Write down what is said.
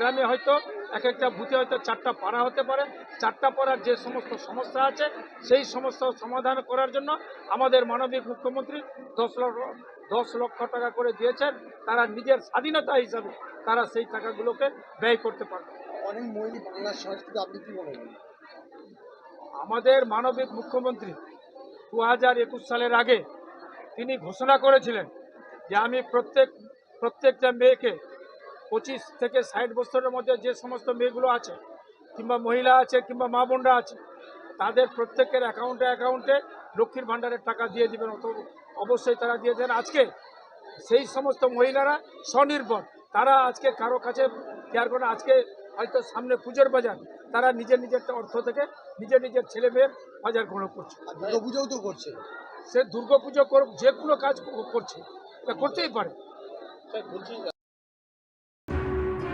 গ্রামে হয়তো এক একটা বুথে হয়তো চারটা পাড়া হতে পারে। চারটা পাড়ার যে সমস্ত সমস্যা আছে সেই সমস্ত সমাধান করার জন্য আমাদের মানবিক মুখ্যমন্ত্রী দশ লক্ষ দশ লক্ষ টাকা করে দিয়েছেন। তারা নিজের স্বাধীনতা হিসাবে তারা সেই টাকাগুলোকে ব্যয় করতে পারবে। অনেক মহিলা বাংলার সংস্কৃতি আপনি কি মনে করেন আমাদের মানবিক মুখ্যমন্ত্রী দু হাজার একুশ সালের আগে তিনি ঘোষণা করেছিলেন যে আমি প্রত্যেক প্রত্যেকটা মেয়েকে পঁচিশ থেকে ষাট বছরের মধ্যে যে সমস্ত মেয়েগুলো আছে কিংবা মহিলা আছে কিংবা মা বোনরা আছে তাদের প্রত্যেকের অ্যাকাউন্টে অ্যাকাউন্টে লক্ষ্মীর ভাণ্ডারের টাকা দিয়ে দিবেন। অত অবশ্যই তারা দিয়ে দেন আজকে সেই সমস্ত মহিলারা স্বনির্ভর। তারা আজকে কারও কাছে কেয়ার করে আজকে হয়তো সামনে পুজোর বাজার। তারা নিজের নিজের অর্থ থেকে নিজের নিজের ছেলে মেয়ের বাজার গ্রহণ করছে। দুর্গাপুজোও তো করছে। সে দুর্গাপুজো করুক যে কোনো কাজ করছে। তা করতেই পারে।